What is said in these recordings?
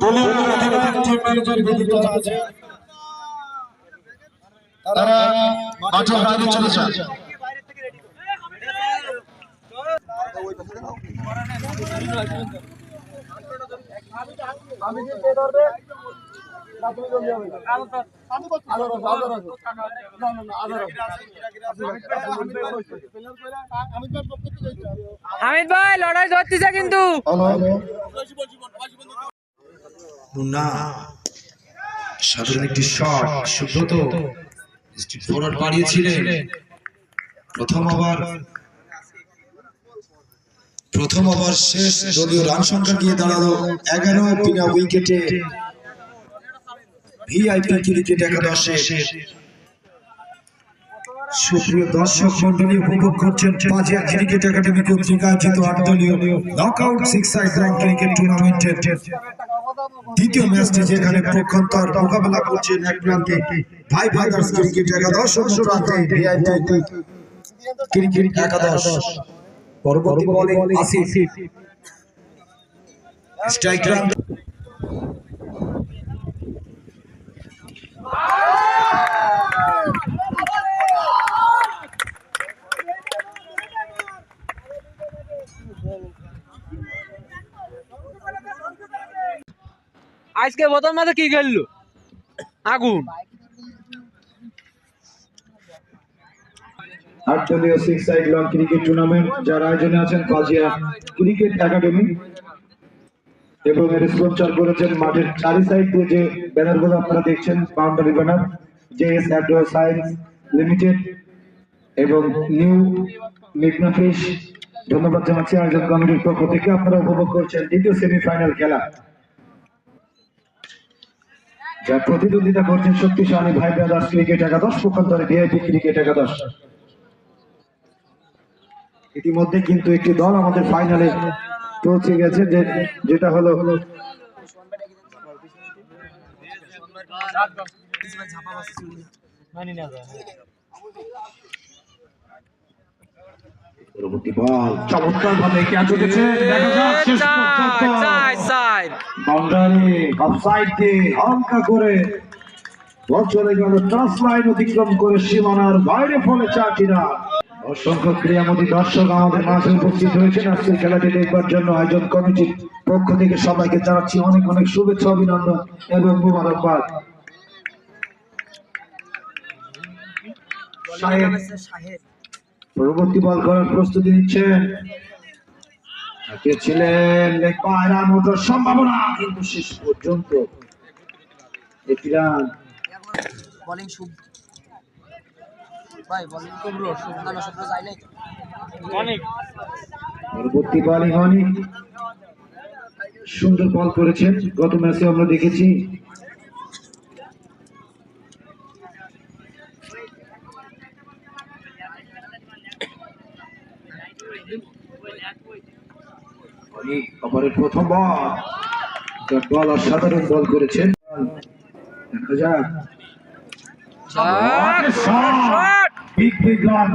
দলীয় team manager বিদিত আছে তারা মাঠের বাইরে চলে যায় হামিদ ভাই লড়াই ধরতেছে কিন্তু। মুন্না সাধারণ একটি শট, সুব্রত ফরওয়ার্ড বাড়িয়েছিলেন। প্রথম ওভার প্রথম ওভার শেষ যদিও রান সংখ্যা গিয়ে দাঁড়াল এগারো বিনা উইকেটে। ভিআইপি ক্রিকেট একাদশে। সুপ্রিয় দর্শক মন্ডলী উপভোগ করছেন পাঁচিয়া ক্রিকেট একাডেমি কর্তৃক আয়োজিত আট দলীয় knockout six side rank cricket টুর্নামেন্টের দ্বিতীয় ম্যাচটি যেখানে পক্ষান্তর মোকাবেলা করছেন এক প্রান্তে ভাই ব্রাদার্স ক্রিকেট একাদশ অন্য ক্রিকেট একাদশ। পরবর্তী বলে আসিফ। Strike run. আজকে প্রথম মাঝে কি খেললো? আগুন। Six side long cricket tournament যার আয়োজনে আছেন কাজিয়া ক্রিকেট একাডেমি এবং এর স্পন্সর করেছেন মাঠের চারি সাইড দিয়ে যে আপনারা দেখছেন বাউন্ডারি ব্যানার সায়েন্স লিমিটেড এবং নিউ মিগনাফিস ধন্যবাদ জানাচ্ছি আয়োজন কমিটির পক্ষ থেকে। আপনারা উপভোগ করছেন দ্বিতীয় সেমিফাইনাল খেলা। যা প্রতিদ্বন্দ্বিতা করছেন, শক্তিশালী ভাই ব্রাদার্স ক্রিকেট একাদশ পক্ষান্তরে ভিআইপি ক্রিকেট একাদশ। ইতিমধ্যে কিন্তু একটি দল আমাদের ফাইনালে পৌঁছে গেছে যেটা হলো পরবর্তী বল। চমৎকার ভাবে ক্যাচ উঠেছে দেখা যাক শেষ পর্যন্ত সাইড সাইড বাউন্ডারি অফসাইড দিয়ে হালকা করে বল চলে গেল টাচ লাইন অতিক্রম করে সীমানার বাইরে ফলে চারটি রান অসংখ্য ক্রীড়ামতী দর্শক আমাদের মাঝে উপস্থিত হয়েছেন। আজকের খেলাটি দেখবার জন্য আয়োজন কমিটির পক্ষ থেকে সবাইকে জানাচ্ছি অনেক অনেক শুভেচ্ছা অভিনন্দন এবং মুবারকবাদ। সাহেব পরবর্তী বল করার প্রস্তুতি নিচ্ছেন। ছিলেন পায়রা মোটর সম্ভাবনা কিন্তু শেষ পর্যন্ত একটি রান। বলিং শুভ ভাই বলিং শুভ্র শুভ্র না শুভ্র যাই নাই। অনেক পরবর্তী বলিং অনেক সুন্দর বল করেছেন গত ম্যাচে আমরা দেখেছি। অনেক প্রথম বল। বল অসাধারণ বল করেছেন। দেখা যাক। শট! বিগ বিগ রান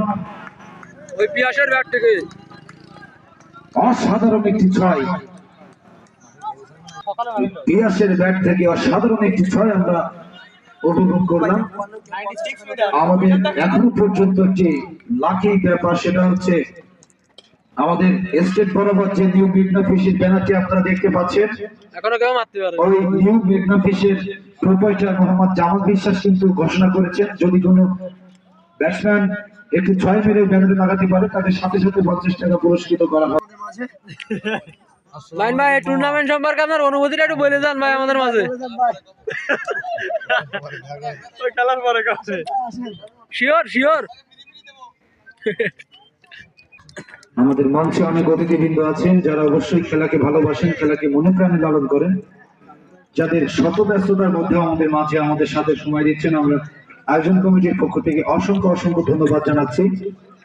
ওই পিয়াসের ব্যাট থেকে। অসাধারণ একটি ছয়। পিয়াসের ব্যাট থেকে অসাধারণ একটি ছয় আমরা উপভোগ করলাম। আমাদের এখনও পর্যন্ত একটি লাকি ব্যাপার সেটা হচ্ছে আমাদের স্টেট বরাবর যে নিউ মেঘনা ফিশের ব্যানারটি আপনারা দেখতে পাচ্ছেন এখনও কেউ মারতে পারে ওই নিউ মেঘনা ফিশের প্রোপাইটার মোহাম্মদ জামাল বিশ্বাস কিন্তু ঘোষণা করেছেন যদি কোনো ব্যাটসম্যান একটু ছয় মেরে ব্যানারে লাগাতে পারে তাদের সাথে সাথে পঞ্চাশ টাকা পুরস্কৃত করা হবে। লাইন ভাই টুর্নামেন্ট সম্পর্কে আপনার অনুভূতিটা একটু বলে যান ভাই আমাদের মাঝে। ওই খেলার পরে কাছে। শিওর শিওর আমাদের মঞ্চে অনেক অতিথিবৃন্দ আছেন, যারা অবশ্যই খেলাকে ভালোবাসেন, খেলাকে মনে প্রাণে লালন করেন। যাদের শত ব্যস্ততার মধ্যে আমাদের মাঝে আমাদের সাথে সময় দিচ্ছেন, আমরা আয়োজন কমিটির পক্ষ থেকে অসংখ্য অসংখ্য ধন্যবাদ জানাচ্ছি।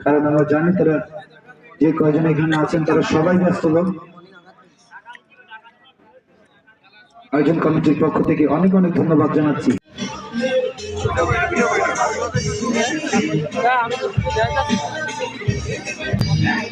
কারণ আমরা জানি তারা যে কয়জন এখানে আছেন, তারা সবাই ব্যস্ত লোক। আয়োজন কমিটির পক্ষ থেকে অনেক অনেক ধন্যবাদ জানাচ্ছি।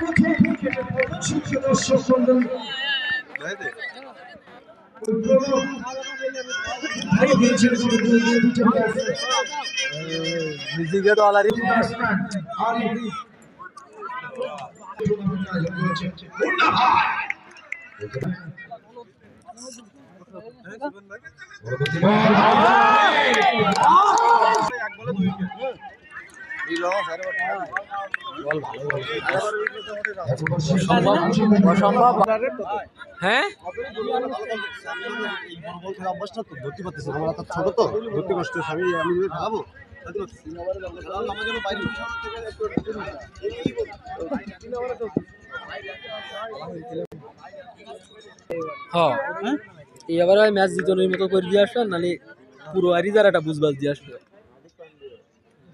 মেরে কইয়ে নিয়ে গেছে ও যাচ্ছে এই আউট এই আউট আউট পিয়াস নিজেকে তো আলারি অসম্ভব হ্যাঁ? হ্যাঁ এবার ম্যাচ জিতনের মতো করে দিয়ে আসবে নালে পুরো আরি যারাটা বুঝবাজ দিয়ে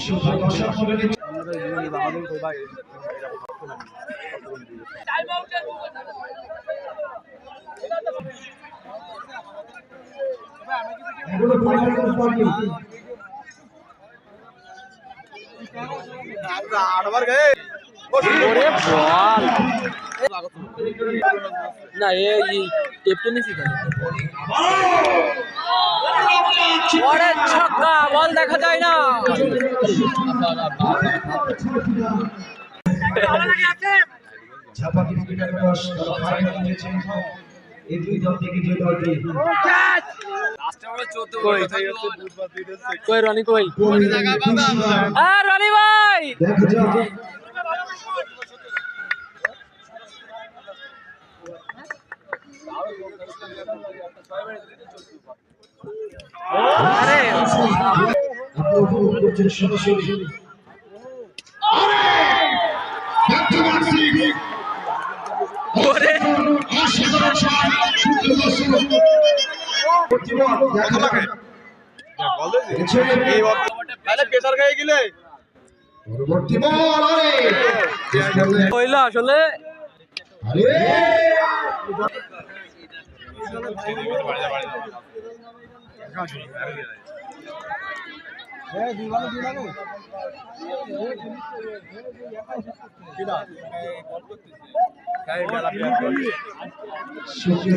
শুভ দশক পরিবর্তন পারবে না এই ক্যাপ্টেনই শিখায় ওরে ছক্কা বল দেখা যায় না। ঝাপা ক্রিকেটার দশ ফাইনাল এই দুই দল থেকে যে দলটি কই? কই রনি কই? রনি ভাই দেখা যাক আরে আপনারা উপভোগ করছেন সরাসরি ওরে প্রেসার খাই গেলে পরবর্তী বল আরে কইলো আসলে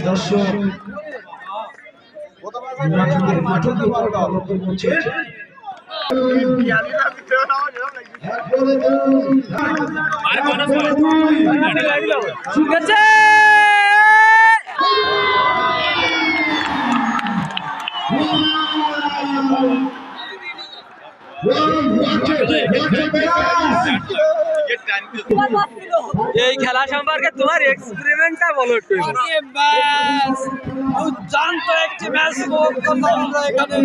দর্শক নাটকের করছে। ঠিক আছে এই খেলা সম্পর্কে তোমার এক্সপেরিমেন্টটা বলো একটু দুর্দান্ত একটি ম্যাচ আমরা এখানে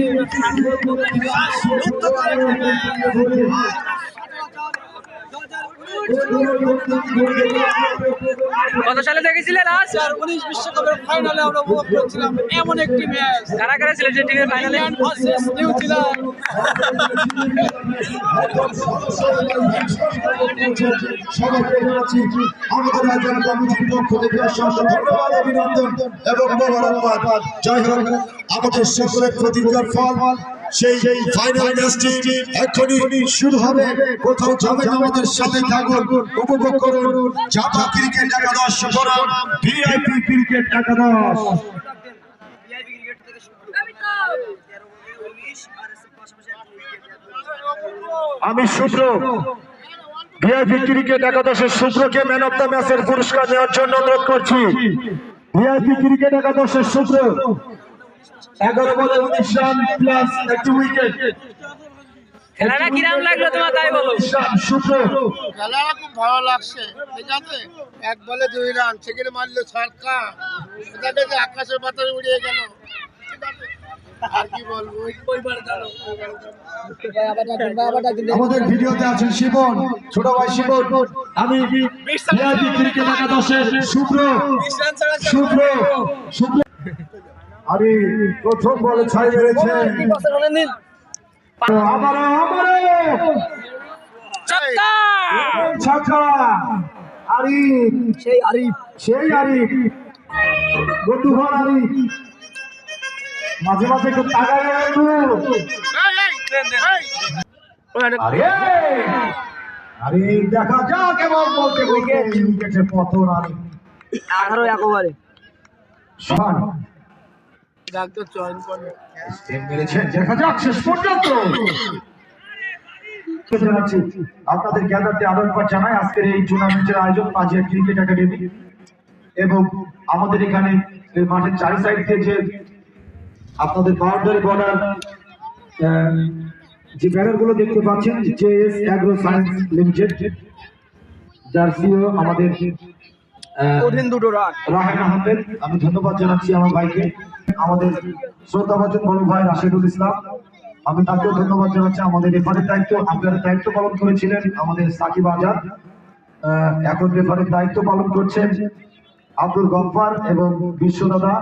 কত সালে দেখেছিলে লাস্ট আর উনিশ বিশ্বকাপের ফাইনালে আমরা উপভোগ করছিলাম। এমন একটি ম্যাচ কারা কারা ছিল যে টিমের ফাইনালে নিউজিল্যান্ড সবাইকে জানাচ্ছি আমাদের রাজ্যের কমিটির পক্ষ থেকে অসংখ্য ধন্যবাদ অভিনন্দন এবং মোবারকবাদ জয় হোক আমাদের সকলের প্রতিজ্ঞার ফল সেই ফাইনাল ম্যাচটি এখনই শুরু হবে। কোথাও যাবেন আমাদের সাথে থাকুন, উপভোগ করুন। ক্রিকেট একাদশ ভিআইপি ক্রিকেট একাদশ আমি শুভ্র। ভিআইপি ক্রিকেট একাদশের শুভ্রকে ম্যান অফ দ্য ম্যাচের পুরস্কার নেওয়ার জন্য অনুরোধ করছি। ভিআইপি ক্রিকেট একাদশের শুভ্র। এগারো বলে উনিশ রান প্লাস একটি উইকেট খেলাটা কিরাম লাগল তোমার তাই বলো। শুক্র খেলাটা খুব ভালো লাগছে ঠিক আছে? এক বলে দুই রান সেখানে মারলো আকাশের বাতাসে উড়িয়ে গেল। আমাদের ভিডিওতে আছেন শিবন ছোট ভাই শিবন আমি ভিআইপি ক্রিকেট একাদশের শুক্র শুক্র শুক্র আরে প্রথম বলে ছাই মেরেছে আবারও আবারও। ছক্কা আরিফ। সেই আরিফ। সেই আরিফ। আরিফ। মাঝে মাঝে একটু তাকায় একটু। আরে দেখা যাক কেমন বলতে বলতে। উইকেটের পতন আরে আঠারো একেবারে সমান ডাক্তার চয়ন করে। দেখা যাক শেষ পর্যন্ত। আপনাদের গ্যাদারতে আরও একবার জানাই আজকের এই টুর্নামেন্টের আয়োজন পাজিয়া ক্রিকেট একাডেমি এবং আমাদের এখানে মাঠের চারি সাইড দিয়ে যে আপনাদের বাউন্ডারি বর্ডার যে ব্যানারগুলো দেখতে পাচ্ছেন J S agro science limited যার সিও আমাদের আহ, কঠিন দুটো রাহেন আহমেদ। আমি ধন্যবাদ জানাচ্ছি আমার ভাইকে। আমাদের শ্রদ্ধাভাজন বড় ভাই রাশেদুল ইসলাম, আমি তাকেও ধন্যবাদ জানাচ্ছি। আমাদের রেফারের দায়িত্ব, আপনার দায়িত্ব পালন করেছিলেন আমাদের সাকিব আজাদ। এখন রেফারের দায়িত্ব পালন করছেন আব্দুল গফফার এবং বিশ্বদাদা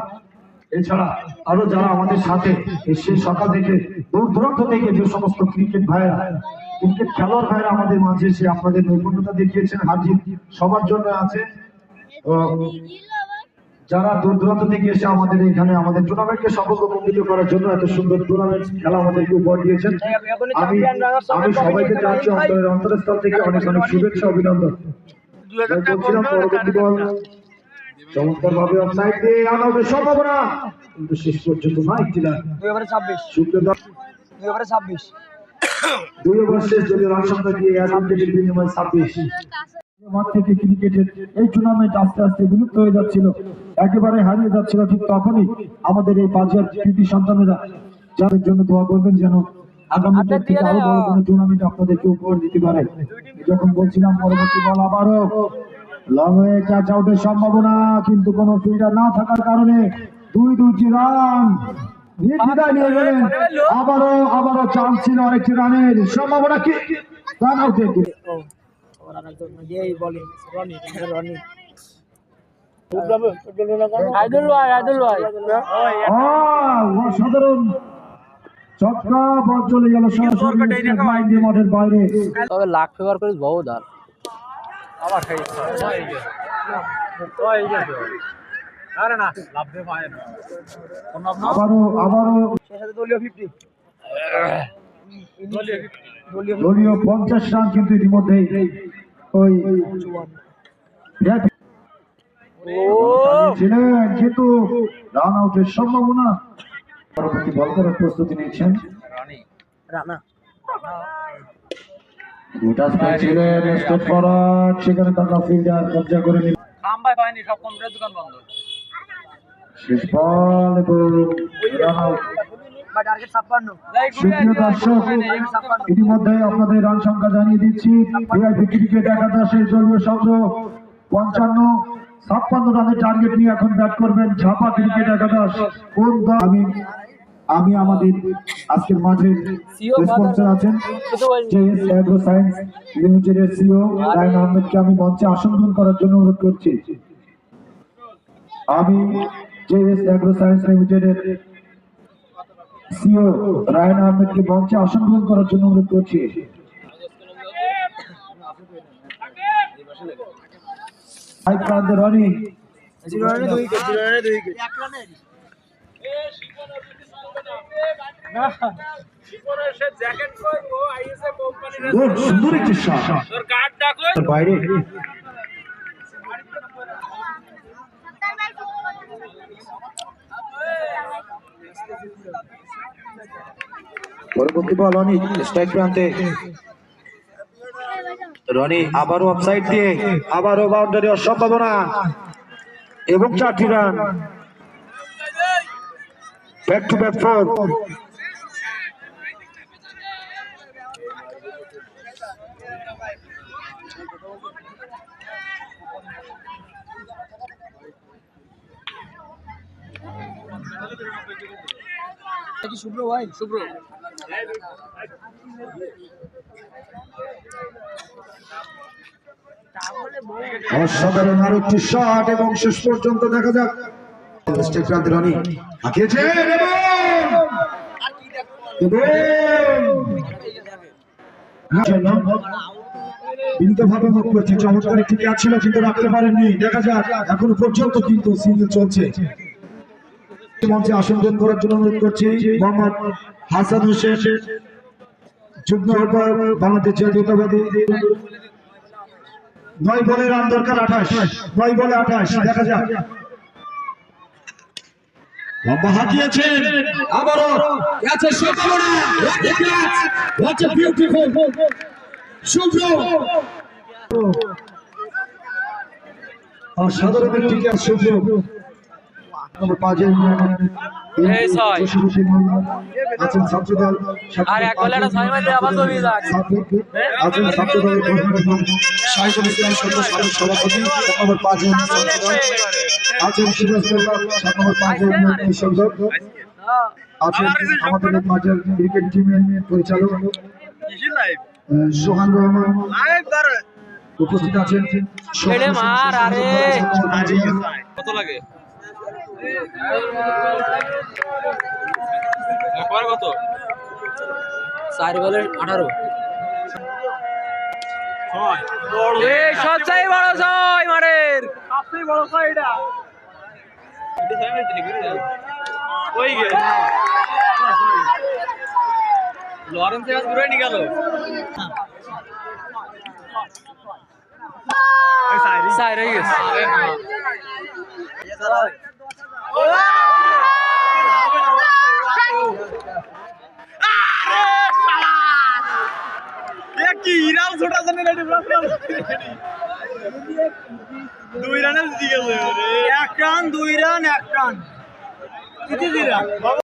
এছাড়া আরও যারা আমাদের সাথে সেই সকাল থেকে, দূর দূরান্ত থেকে যে সমস্ত ক্রিকেট ভাইয়েরা ক্রিকেট খেলোয়াড় ভাইয়েরা আমাদের মাঝে এসে আপনাদের নৈপুণ্যতা দেখিয়েছেন, হাজির সবার জন্য আছে। যারা দূর দূরান্ত থেকে এসে আমাদের এখানে আমাদের টুর্নামেন্টকে সফলমণ্ডিত করার জন্য এত সুন্দর টুর্নামেন্ট খেলা আমাদেরকে উপহার দিয়েছেন। আমি আমি সবাইকে জানাচ্ছি অন্তরের অন্তরস্থল থেকে অনেক অনেক শুভেচ্ছা অভিনন্দন। বলছিলাম পরবর্তী বল। চমৎকার ভাবে অফসাইড দিয়ে রান আউটের সম্ভাবনা। কিন্তু শেষ পর্যন্ত না একটি রান দুই ওভারে ছাব্বিশ। দুই ওভারে ছাব্বিশ। দুই ওভার শেষ যদি রান সংখ্যা দিয়ে এক উইকেটের বিনিময়ে ছাব্বিশ। মাঠ থেকে ক্রিকেটের এই টুর্নামেন্ট আস্তে আস্তে বিলুপ্ত হয়ে যাচ্ছিল। একেবারে হারিয়ে যাচ্ছিল ঠিক তখনই আমাদের এই পাঁচের কৃতি সন্তানেরা। যাদের জন্য দোয়া করবেন যেন আগামী থেকে আরও বড় কোনো টুর্নামেন্ট আপনাদেরকে উপহার দিতে পারে। যখন বলছিলাম পরবর্তী বল আবারও লং হয়ে ক্যাচ আউটের সম্ভাবনা কিন্তু কোনো ফিল্ডার না থাকার কারণে দুই দুইটি রান নিয়ে গেলেন। আবারও আবারও চান্স ছিল আরেকটি রানের সম্ভাবনা কি? রান আউটের বলে রনি রনি। বল চলে গেল সরাসরি। স্টেট লাইন দিয়ে মাঠের বাইরে। তবে লাখ ফেভার করিস বহুত আর আবার খাই। আরে না লাভ দে পায় না? দলীয় ফিফটি দলীয় পঞ্চাশ রান কিন্তু ইতিমধ্যেই। ওই ছিলেন কিন্তু রান আউটের সম্ভাবনা। পরবর্তী বল করার প্রস্তুতি নিচ্ছেন। রানা। সেখানে তারা ফিল্ডার কবজা করে নিল। পায়নি সব দোকান বন্ধ। শেষ বল এবং রান আউট বা টার্গেট ছাপ্পান্ন। সুপ্রিয় দর্শক ইতিমধ্যে আপনাদের রান সংখ্যা জানিয়ে দিচ্ছি। ক্রিকেট একাদশের দলীয় সংগ্রহ পঞ্চান্ন ছাপ্পান্ন রানের টার্গেট নিয়ে এখন ব্যাট করবেন ঝাপা ক্রিকেট একাদশ। কোন আমি আমি আমাদের আজকের মাঠে স্পন্সর আছেন জেএস অ্যাগ্রো সায়েন্স লিমিটেডের সিও। রায়ন আহমেদকে আমি মঞ্চে আসন গ্রহণ করার জন্য অনুরোধ করছি। আমি জেএস অ্যাগ্রো সায়েন্স লিমিটেডের সিও রায়ন আহমেদকে মঞ্চে আসন গ্রহণ করার জন্য অনুরোধ করছি। হাই প্রান্ত রনি। সুন্দর একটি শট বাইরে। পরবর্তী বল অনিক স্ট্রাইক প্রান্তে। রনি, আবারও অফসাইড দিয়ে, আবারও বাউন্ডারি সম্ভাবনা। এবং চারটি run back to back four Shubhra ভাই? শুভ্র। অসাধারণ আর একটি শট এবং শেষ পর্যন্ত দেখা যাক। রনি করছে, চমৎকার কিন্তু রাখতে পারেননি। দেখা যাক, এখনও পর্যন্ত কিন্তু চলছে। আসন গ্রহণ করার জন্য অনুরোধ করছি, মোহাম্মদ হাসান হোসেন যুগ্ম বাংলাদেশ জাতীয়তাবাদী নয় বলে রান দরকার আঠাশ, নয় বলে আঠাশ, দেখা যাক। লম্বা আবারও নম্বর পাঁচে এই ছয়। আছেন ছাত্রদল আর এক ছয় আবার জমি যাক। আছেন ছাত্রদল সাইফুল ইসলাম সদস্য সাবেক সভাপতি নম্বর পাঁচে আছেন সিরাজ সাত নম্বর পাঁচে আছেন আমাদের এই ক্রিকেট টিমের পরিচালক সোহান রহমান। উপস্থিত আছেন। কত লাগে? একবার কত? চার বলে আঠারো। সবচেয়ে বড় ছয়। মারের। সবচেয়ে বড় ছয় এটা। ওই গে। লরেন্স এবার ঘুরে নিয়ে গেল। চার হয়ে গেছে দুই রানে জিতে এক রান দুই রান এক রান